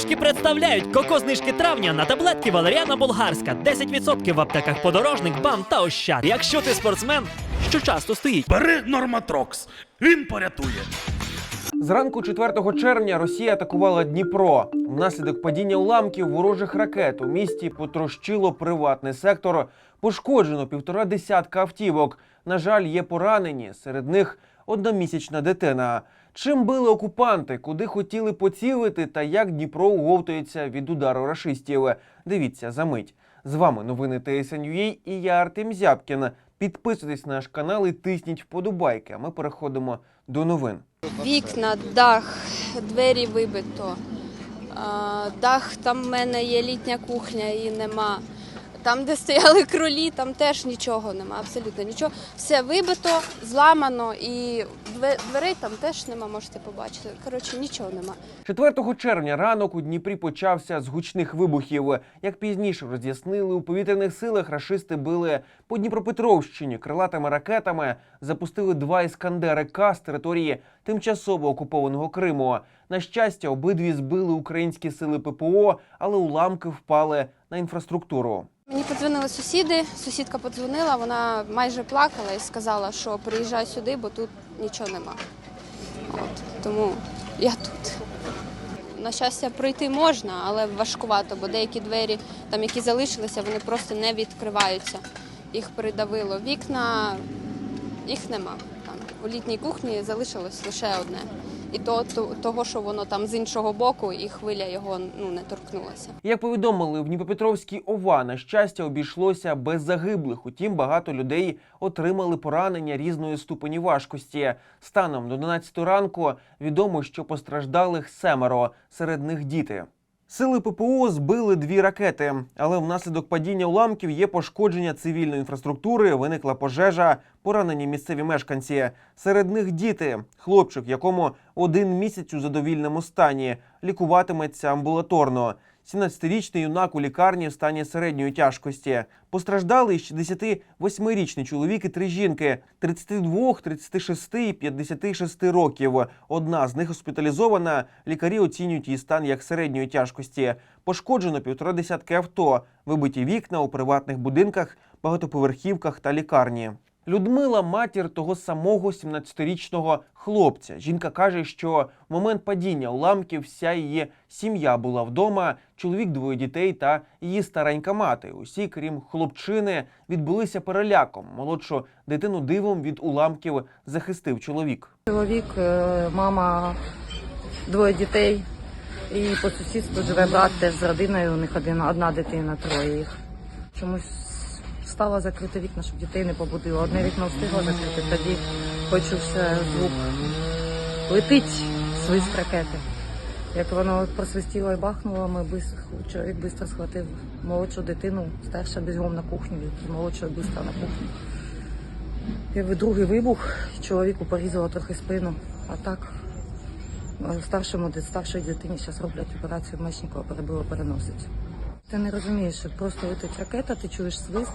Знижки представляють коко-знижки травня на таблетки Валеріана Болгарська. 10% в аптеках подорожник, бам та ощад. Якщо ти спортсмен, що часто стоїть. Бери Норматрокс, він порятує. Зранку 4 червня Росія атакувала Дніпро. Внаслідок падіння уламків ворожих ракет у місті потрощило приватний сектор. Пошкоджено півтора десятка автівок. На жаль, є поранені. Серед них одномісячна дитина. Чим били окупанти, куди хотіли поцілити, та як Дніпро уговтується від удару рашистів. Дивіться за мить. З вами новини TSN.ua і я Артем Зябкін. Підписуйтесь на наш канал і тисніть вподобайки. А ми переходимо до новин. Вікна, дах, двері вибито. Дах, там в мене є літня кухня, її нема. Там, де стояли кролі, там теж нічого нема, абсолютно нічого. Все вибито, зламано і дверей там теж нема, можете побачити. Коротше, нічого нема. 4 червня ранок у Дніпрі почався з гучних вибухів. Як пізніше роз'яснили, у повітряних силах рашисти били по Дніпропетровщині крилатими ракетами, запустили два іскандери К з території тимчасово окупованого Криму. На щастя, обидві збили українські сили ППО, але уламки впали на інфраструктуру. Мені подзвонили сусіди, сусідка подзвонила, вона майже плакала і сказала, що приїжджай сюди, бо тут нічого нема. От, тому я тут. На щастя, пройти можна, але важкувато, бо деякі двері, там, які залишилися, вони просто не відкриваються. Їх придавило. Вікна, їх нема. Там у літній кухні залишилось лише одне. І то, то того, що воно там з іншого боку, і хвиля його ну, не торкнулася. Як повідомили в Дніпропетровській ОВА, на щастя, обійшлося без загиблих. Утім, багато людей отримали поранення різної ступені важкості. Станом до 11 ранку відомо, що постраждалих семеро, серед них діти. Сили ППО збили дві ракети, але внаслідок падіння уламків є пошкодження цивільної інфраструктури, виникла пожежа, поранені місцеві мешканці. Серед них діти, хлопчик, якому один місяць у задовільному стані, лікуватиметься амбулаторно. 17-річний юнак у лікарні в стані середньої тяжкості. Постраждали 68-річний чоловік і три жінки 32, 36 і 56 років. Одна з них госпіталізована. Лікарі оцінюють її стан як середньої тяжкості. Пошкоджено півтора десятки авто, вибиті вікна у приватних будинках, багатоповерхівках та лікарні. Людмила матір того самого 17-річного хлопця. Жінка каже, що в момент падіння уламків вся її сім'я була вдома, чоловік, двоє дітей та її старенька мати. Усі, крім хлопчини, відбулися переляком. Молодшу дитину дивом від уламків захистив чоловік. Чоловік, е, мама, двоє дітей. І по сусідству живе брат теж з родиною. У них одна дитина, троє їх. Чомусь стала закрити вікна, щоб дітей не побудило. Одне вікно встигла закрити, тоді почувся звук. Летить свист ракети. Як воно просвистіло і бахнуло, ми бис- чоловік швидко схватив молодшу дитину, старша бігом на кухню, і молодшою швидко на кухню. І другий вибух, чоловіку порізало трохи спину, а так старшому старшій дитині зараз роблять операцію Мечникова, перебило переносить. Ти не розумієш, що просто летить ракета, ти чуєш свист,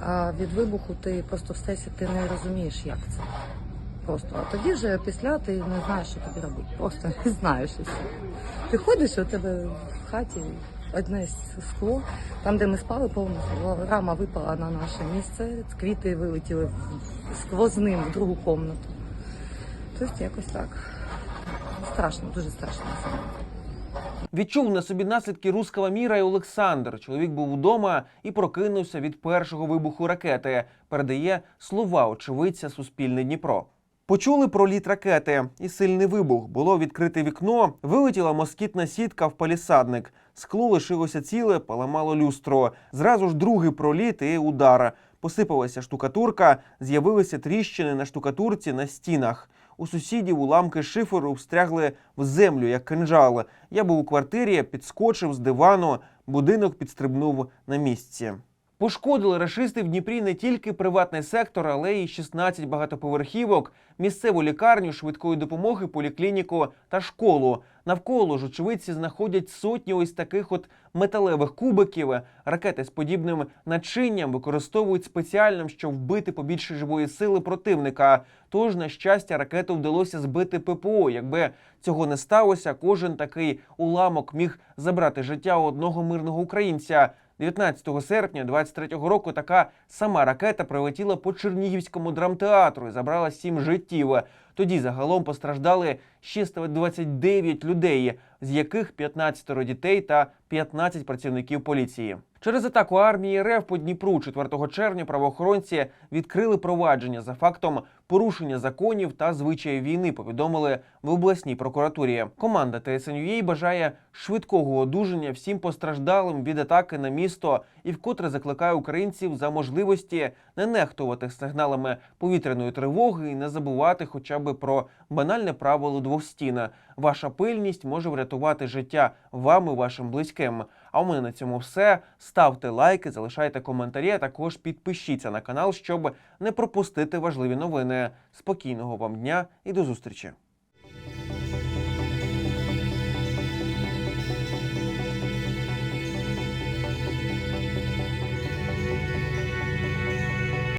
а від вибуху ти просто в стресі ти не розумієш, як це. Просто. А тоді вже після ти не знаєш, що тобі робити. Просто не знаєш і все. Ти ходиш, у тебе в хаті одне скло, там, де ми спали, повністю рама випала на наше місце, квіти вилетіли сквозним в другу кімнату. Тобто якось так. Страшно, дуже страшно. Відчув на собі наслідки руского міра і Олександр. Чоловік був вдома і прокинувся від першого вибуху ракети. Передає слова очевидця Суспільне Дніпро. Почули про літ ракети і сильний вибух. Було відкрите вікно, вилетіла москітна сітка в палісадник. Скло лишилося ціле, поламало люстро. Зразу ж другий проліт і удар. Посипалася штукатурка, з'явилися тріщини на штукатурці на стінах. У сусідів уламки шиферу встрягли в землю, як кинжали. Я був у квартирі, підскочив з дивану, будинок підстрибнув на місці. Пошкодили рашисти в Дніпрі не тільки приватний сектор, але й 16 багатоповерхівок, місцеву лікарню, швидкої допомоги, поліклініку та школу. Навколо ж очевидці знаходять сотні ось таких от металевих кубиків. Ракети з подібним начинням використовують спеціально, щоб вбити побільше живої сили противника. Тож, на щастя, ракету вдалося збити ППО. Якби цього не сталося, кожен такий уламок міг забрати життя одного мирного українця. 19 серпня 23-го року така сама ракета прилетіла по Чернігівському драмтеатру і забрала сім життів. Тоді загалом постраждали ще 129 людей, з яких 15 дітей та 15 працівників поліції. Через атаку армії РФ по Дніпру 4 червня правоохоронці відкрили провадження за фактом порушення законів та звичаїв війни. Повідомили в обласній прокуратурі. Команда ТСНЮА бажає швидкого одужання всім постраждалим від атаки на місто і вкотре закликає українців за можливості не нехтувати сигналами повітряної тривоги і не забувати хоча б про банальне правило двох стін. Ваша пильність може врятувати життя вам і вашим близьким. А у мене на цьому все. Ставте лайки, залишайте коментарі, а також підпишіться на канал, щоб не пропустити важливі новини. Спокійного вам дня і до зустрічі!